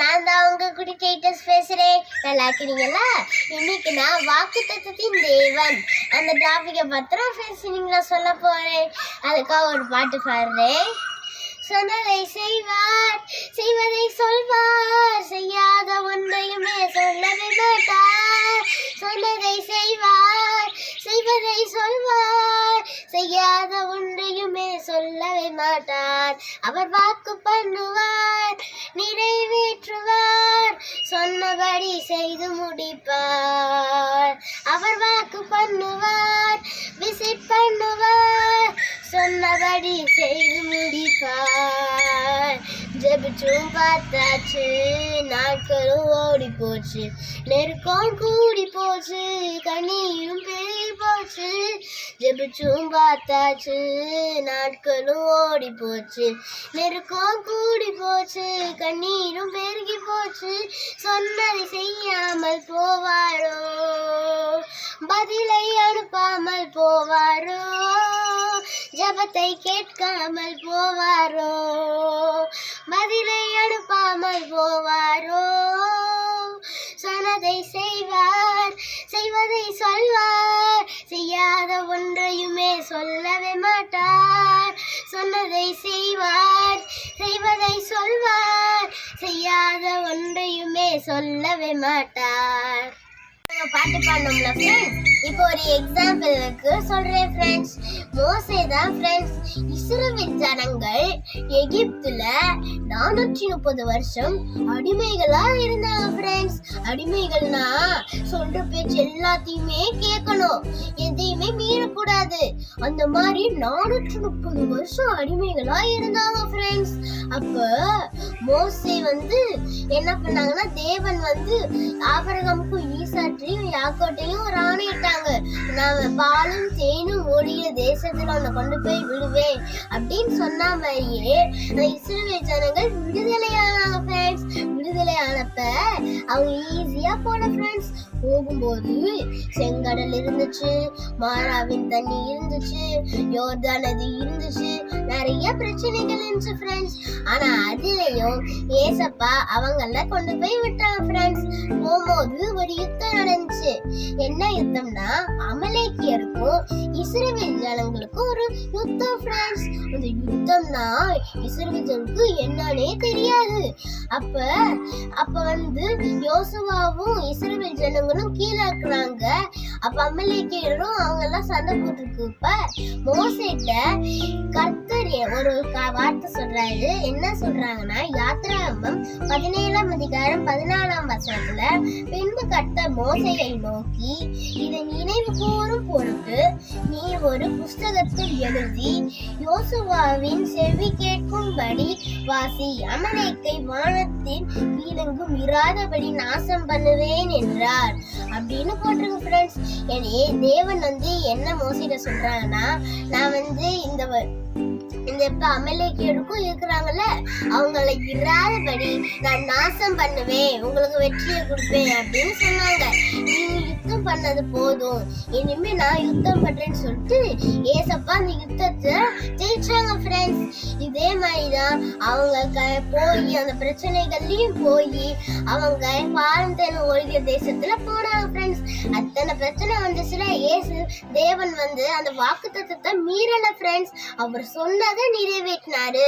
நான் தான் உங்க குடி டைட்டஸ் பேசுறேன். நல்லா இருக்கிறீங்களா இன்னைக்கு நான் வாக்கு தத்துவத்தின் தேவன். அந்த டாபிக்கை பத்திரம் பேசுனீங்களா சொல்ல போறேன். அதுக்காக ஒரு பாட்டு பாடுறேன். சொன்னதை செய்வார் செய்வதை சொல்வார். செய்யாத ஒன்றையுமே சொல்லவே மாட்டார் சொன்னதை செய்வார் செய்வதை சொல்வார். செய்யாத ஒன்றையுமே சொல்லவே மாட்டார் அவர் வாக்கு செய்து முடிப்பார். அவர் வாக்கு பண்ணுவார் விசிட் பண்ணுவார் சொன்னபடி செய்து முடிப்பார். ஜெபிச்சும் பார்த்தாச்சு. நாட்களும் ஓடி போச்சு நெருக்கம் கூடி போச்சு கண்ணீரும் பெருகி போச்சு ஜெபிச்சும் பார்த்தாச்சு. நாட்களும் ஓடி போச்சு நெருக்கம் கூடி போச்சு கண்ணீரும் பெருகி போச்சு சொன்னதை செய்யாமல் போவாரோ? பதிலை அனுப்பாமல் போவாரோ? ஜபத்தை கேட்காமல் போவாரோ? பதிலை அனுப்பாமல் போவாரோ? சொன்னதை செய்வார் செய்வதை சொல்வார். செய்யாத ஒன்றையுமே சொல்லவே மாட்டார். சொன்னதை செய்வார் செய்வதை சொல்வார். செய்யாத ஒன்றையுமே சொல்லவே மாட்டார். நம்ம பாட்டு பாடணும்ல ஃப்ரெண்ட்ஸ் இப்போ ஒரு எக்ஸாம்பிளுக்கு சொல்றேன் ஃப்ரெண்ட்ஸ் மோசே தான் ஃப்ரெண்ட்ஸ் இஸ்ரவேல் ஜனங்கள் எகிப்துல நானூற்றி முப்பது வருஷம் அடிமைகளா இருந்தாங்க ஃப்ரெண்ட்ஸ் அடிமைகள்னா சொல்ற பேச்சு எல்லாத்தையுமே கேட்கணும். எதையுமே மீறக்கூடாது. அந்த மாதிரி நானூற்று முப்பது வருஷம் அடிமைகளா இருந்தாங்க ஃப்ரெண்ட்ஸ் அப்ப மோசே வந்து என்ன பண்ணாங்கன்னா தேவன் வந்து ஆபரகமுக்கும் ஈசாற்றையும் யாக்கோட்டையும் ஒரு ஆணையிட்டாங்க நான் பாலும் தேனும் ஓடிய தேசத்துல உன்னை கொண்டு போய் விடுவேன் அப்படின்னு சொன்ன மாதிரியே இஸ்ரேல் ஜனங்கள் விடுதலையானாங்க ஃப்ரெண்ட்ஸ் விடுதலை ஆனப்ப அவங்க ஈஸியா போன ஃப்ரெண்ட்ஸ் போகும்போது செங்கடல் இருந்துச்சு மாறாவின் தண்ணி இருந்துச்சு யோர்தான் நதி இருந்துச்சு. நிறைய பிரச்சனைகள் இருந்துச்சு ஃப்ரெண்ட்ஸ் ஆனா அதுலயும் ஏசப்பா அவங்கள கொண்டு போய் விட்டாங்க ஃப்ரெண்ட்ஸ் போகும்போது ஒரு யுத்தம் நடந்துச்சு. என்ன யுத்தம்னா அமலேக்கியருக்கும் இஸ்ரவேல் ஜனங்களுக்கும் ஒரு யுத்தம் ஃப்ரெண்ட்ஸ் அந்த யுத்தம்னா இஸ்ரவேல் ஜனங்களுக்கு என்னன்னே தெரியாது. அப்ப அப்ப வந்து யோசுவாவும் இஸ்ரேல் ஜனங்களும் கீழே இருக்கிறாங்க. அப்ப அமலேக்கியரும் அவங்க எல்லாம் சண்டை போட்டுருக்கப்ப மோசிட்ட கர்த்தர் ஒரு க- வார்த்தை சொல்றாரு. என்ன சொல்றாங்கன்னா யாத்ராமம் பதினேழாம் அதிகாரம் பதினாலாம் வசனத்துல பின்பு கர்த்த மோசையை நோக்கி இதை நினைவு கூறும் பொருட்டு நீ ஒரு புஸ்தகத்தில் எழுதி யோசுவாவின் செவி கேட்கும்படி வாசி. அமலேக்கை வானத்தின் கீழெங்கும் இராதபடி நாசம் பண்ணுவேன் என்றார். அப்படின்னு போட்டிருக்கு ஃப்ரெண்ட்ஸ் எனவே தேவன் வந்து என்ன மோசிட சொல்றாங்கன்னா நான் வந்து இந்த இந்த இப்ப அமலேக்கியருக்கும் இருக்கிறாங்கல்ல அவங்கள இராதபடி நான் நாசம் பண்ணுவேன் உங்களுக்கு வெற்றியை கொடுப்பேன் அப்படின்னு சொன்னாங்க. யுத்தம் பண்ணது போதும். இனிமே நான் யுத்தம் பண்றேன்னு சொல்லிட்டு ஏசப்பா அந்த யுத்தத்தை ஜெயிச்சாங்க ஃப்ரெண்ட்ஸ் இதே மாதிரிதான் அவங்க க- போய் அந்த பிரச்சனைகள்லயும் போய் அவங்க வாழ்ந்தன ஒழிய தேசத்துல போனாங்க ஃப்ரெண்ட்ஸ் அத்தனை பிரச்சனை வந்துச்சுல ஏசு தேவன் வந்து அந்த வாக்கு தத்துவத்தை மீறல ஃப்ரெண்ட்ஸ் அவர் சொன்னதை நிறைவேற்றினாரு.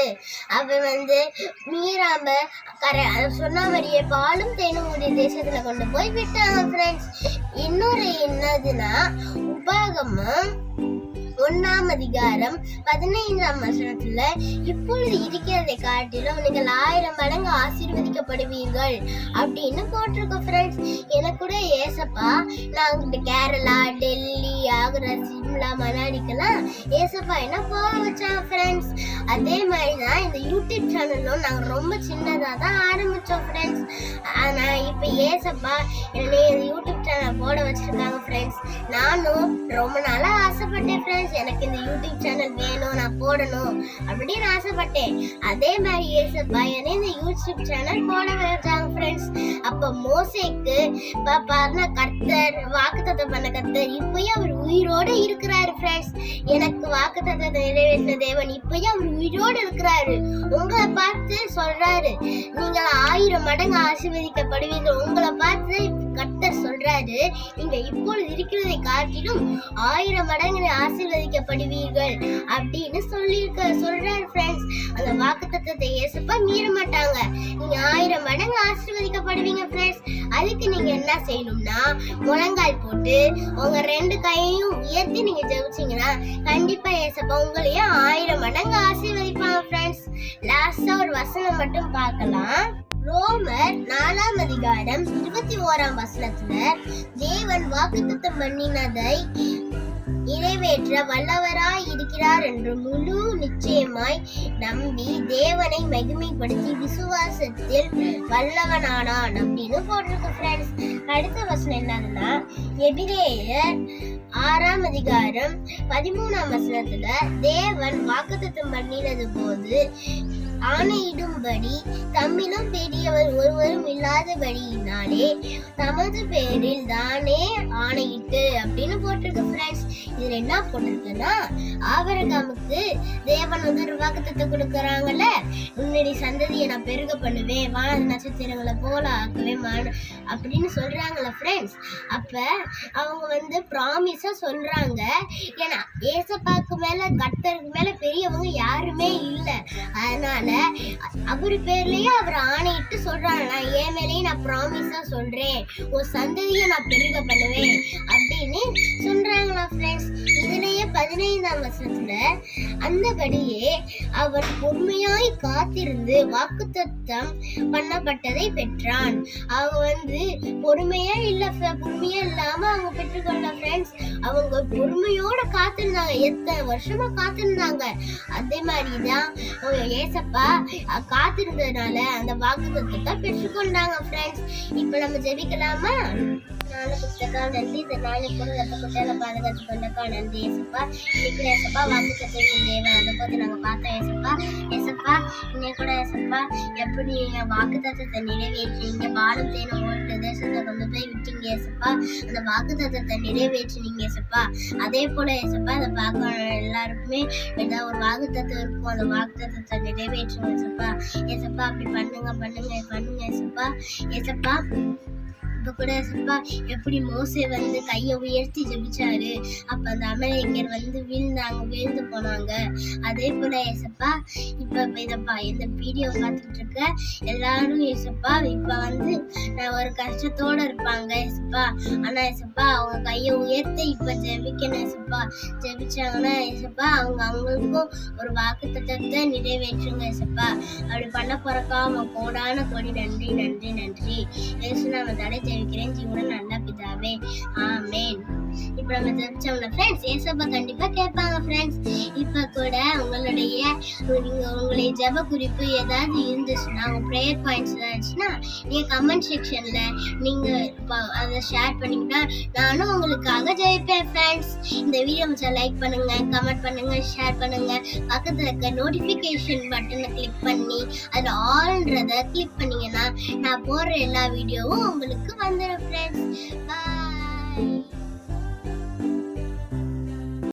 அவர் வந்து மீறாம கர அவர் சொன்ன மாதிரியே பாலும் தேனும் உடைய தேசத்துல கொண்டு போய் விட்டாங்க ஃப்ரெண்ட்ஸ் இன்னொரு என்னதுன்னா உபாகமம் ஒன்னாம் அதிகாரம் பதினைந்தாம் வசனத்துல இப்பொழுது இருக்கிறதை காட்டிலும் நீங்கள் ஆயிரம் மடங்கு ஆசீர்வதிக்கப்படுவீர்கள் அப்படின்னு போட்டிருக்கோம் ஃப்ரெண்ட்ஸ் எனக்கு கூட ஏசப்பா நான் இந்த கேரளா டெல்லி ஆக்ரா சிம்லா மணாலிக்கெல்லாம் ஏசப்பா என்ன போக வச்சான் ஃப்ரெண்ட்ஸ் அதே மாதிரி தான் இந்த யூடியூப் சேனலும் நாங்கள் ரொம்ப சின்னதாக தான் ஆரம்பித்தோம் ஃப்ரெண்ட்ஸ் ஆனால் இப்போ ஏசப்பா என்னை இந்த யூடியூப் சேனல் போட வச்சுருக்காங்க ஃப்ரெண்ட்ஸ் நானும் ரொம்ப நாளாக ஆசைப்பட்டேன் ஃப்ரெண்ட்ஸ் எனக்கு இந்த யூடியூப் சேனல் வேணும் நான் போடணும் அப்படின்னு ஆசைப்பட்டேன். அதே மாதிரி ஏசப்பா என்ன இந்த யூடியூப் சேனல் போட வச்சாங்க ஃப்ரெண்ட்ஸ் அப்போ மோசேக்கு பா- பாருங்க கர்த்தர் வாக்குத்தத்தம் பண்ண கர்த்தர் இப்பயும் அவர் உயிரோட இருக்கிறாரு ஃப்ரெண்ட்ஸ் எனக்கு வாக்குத்தத்தத்தை நிறைவேற்றின தேவன் இப்பயும் அவர் உயிரோட இருக்கிறாரு. உங்களை பார்த்து சொல்றாரு. நீங்கள் ஆயிரம் மடங்கு ஆசீர்வதிக்கப்படுவீர்கள். உங்களை பார்த்து கர்த்தர் சொல்றாரு. நீங்க இப்பொழுது இருக்கிறதை காட்டிலும் ஆயிரம் மடங்கு ஆசீர்வதிக்கப்படுவீர்கள் அப்படின்னு சொல்லியிருக்க சொல்றாரு ஃப்ரெண்ட்ஸ் அந்த வாக்கு தத்துவத்தை ஏசப்பா மீற மாட்டாங்க. நீங்க ஆயிரம் மடங்கு ஆசீர்வதிக்கப்படுவீங்க ஃப்ரெண்ட்ஸ் அதுக்கு நீங்க என்ன செய்யணும்னா முழங்கால் போட்டு உங்க ரெண்டு கையையும் உயர்த்தி நீங்க ஜெபிச்சீங்கன்னா கண்டிப்பா ஏசப்பா உங்களையும் ஆயிரம் மடங்கு ஆசீர்வதிப்பாங்க ஃப்ரெண்ட்ஸ் லாஸ்டா ஒரு வசனம் மட்டும் பார்க்கலாம். ரோமர் நாலாம் அதிகாரம் இருபத்தி ஓராம் வசனத்துல தேவன் வாக்குத்தத்தம் பண்ணினதை நிறைவேற்ற வல்லவராய் இருக்கிறார் என்று முழு நிச்சயமாய் நம்பி தேவனை மகிமைப்படுத்தி விசுவாசத்தில் வல்லவனானான் அப்படின்னு போட்டிருக்கு ஃப்ரெண்ட்ஸ் அடுத்த வசனம் என்னதுன்னா எபிரேயர் ஆறாம் அதிகாரம் பதிமூணாம் வசனத்துல தேவன் வாக்குத்தத்தம் பண்ணினது போது ஆணையிடும்படி தம்மிலும் பெரியவர் ஒருவரும் இல்லாதபடியினாலே தமது பேரில் தானே ஆணையிட்டு அப்படின்னு போட்டிருக்கு ஃப்ரெண்ட்ஸ் இதுல என்ன போட்டிருக்குன்னா ஆபரகாமுக்கு தேவன் வந்து ஒரு வாக்குத்தத்தை கொடுக்கறாங்கல்ல? முன்னாடி சந்ததியை நான் பெருக பண்ணுவேன் வான நட்சத்திரங்களை போல ஆக்குவேன் மான அப்படின்னு சொல்றாங்கல்ல ஃப்ரெண்ட்ஸ் அப்ப அவங்க வந்து ப்ராமிஸா சொல்றாங்க. ஏன்னா ஏசப்பாக்கு மேல கத்தருக்கு மேல பெரியவங்க யாருமே இல்லை. அதனால அவர் பேர்லயே அவர் ஆணையிட்டு சொல்றாங்க நான் என் மேலேயும் நான் ப்ராமிஸா சொல்றேன். உன் சந்ததியை நான் பெருக பண்ணுவேன். அப்படின்னு சொல்றாங்களா ஃப்ரெண்ட்ஸ் இதுலயே பதினைந்தாம் வசனத்துல அந்தபடியே அவர் பொறுமையாய் காத்திருந்து வாக்குத்தத்தம் பண்ணப்பட்டதை பெற்றான். அவங்க வந்து பொறுமையா இல்ல பொறுமையா இல்லாம அவங்க பெற்றுக்கொள்ள ஃப்ரெண்ட்ஸ் அவங்க பொறுமையோட காத்திருந்தாங்க. எத்தனை வருஷமா காத்திருந்தாங்க? அதே மாதிரிதான் அவங்க ஏசப்பா காத்திருந்ததுனால அந்த வாக்குத்தத்தத்தை பெற்றுக்கொண்டாங்க ஃப்ரெண்ட்ஸ் இப்போ நம்ம ஜெபிக்கலாமா? நாலு புத்தகம் நன்றி இந்த நாலு கூட ரத்த குட்டையில பாதுகாத்து கொண்டக்கா நன்றி ஏசப்பா. இன்னைக்கு ஏசப்பா வாக்கு கத்திரிக்கும் தேவன் அதை பத்தி நாங்க பார்த்தோம். ஏசப்பா ஏசப்பா இன்னைக்கு கூட ஏசப்பா எப்படி நீங்க வாக்கு தத்துவத்தை நிறைவேற்றீங்க பாலம் தேனும் ஓட்டு தேசத்தை கொண்டு போய் விட்டீங்க ஏசப்பா? அந்த வாக்கு தத்துவத்தை நிறைவேற்றினீங்க ஏசப்பா. அதே போல ஏசப்பா அதை பார்க்க எல்லாருக்குமே ஏதாவது ஒரு வாக்கு தத்துவம் இருக்கும். அந்த வாக்கு தத்துவத்தை நிறைவேற்றுங்க ஏசப்பா. ஏசப்பா அப்படி பண்ணுங்க பண்ணுங்க பண்ணுங்க ஏசப்பா. ஏசப்பா இப்ப கூட ஏசப்பா எப்படி மோசை வந்து கையை உயர்த்தி ஜபிச்சாரு? அப்ப அந்த அமெரிக்கர் வந்து வீழ்ந்தாங்க வீழ்ந்து போனாங்க. அதே போல ஏசப்பா இப்ப இதப்பா இந்த வீடியோ பார்த்துட்டு இருக்க எல்லாரும் ஏசப்பா இப்ப வந்து நான் ஒரு கஷ்டத்தோட இருப்பாங்க ஏசப்பா. ஆனா ஏசப்பா அவங்க கையை உயர்த்தி இப்ப ஜெபிக்கணும் ஏசப்பா. ஜெபிச்சாங்கன்னா ஏசப்பா அவங்க அவங்களுக்கும் ஒரு வாக்கு திட்டத்தை நிறைவேற்றுங்க ஏசப்பா. அப்படி பண்ண போறக்கா அவங்க கோடான கோடி நன்றி நன்றி நன்றி. ஏசு நாம தடை ஜீவன நல்ல பிதாவே. ஆமேன். இப்போ நம்ம ஜெபிச்சோம்ல ஃப்ரெண்ட்ஸ் ஏசப்பா கண்டிப்பாக கேட்பாங்க ஃப்ரெண்ட்ஸ் இப்போ கூட உங்களுடைய நீங்கள் உங்களுடைய ஜெப குறிப்பு ஏதாவது இருந்துச்சுன்னா உங்கள் ப்ரேயர் பாயிண்ட்ஸ் இருந்துச்சுன்னா நீங்கள் கமெண்ட் செக்ஷனில் நீங்கள் அதை ஷேர் பண்ணிங்கன்னா நானும் உங்களுக்காக ஜெயிப்பேன் ஃப்ரெண்ட்ஸ் இந்த வீடியோ கொஞ்சம் லைக் பண்ணுங்கள் கமெண்ட் பண்ணுங்கள் ஷேர் பண்ணுங்கள் பக்கத்தில் இருக்க நோட்டிஃபிகேஷன் பட்டனை கிளிக் பண்ணி அதில் ஆல்ன்றதை கிளிக் பண்ணிங்கன்னா நான் போடுற எல்லா வீடியோவும் உங்களுக்கு வந்துடும் ஃப்ரெண்ட்ஸ் பாய்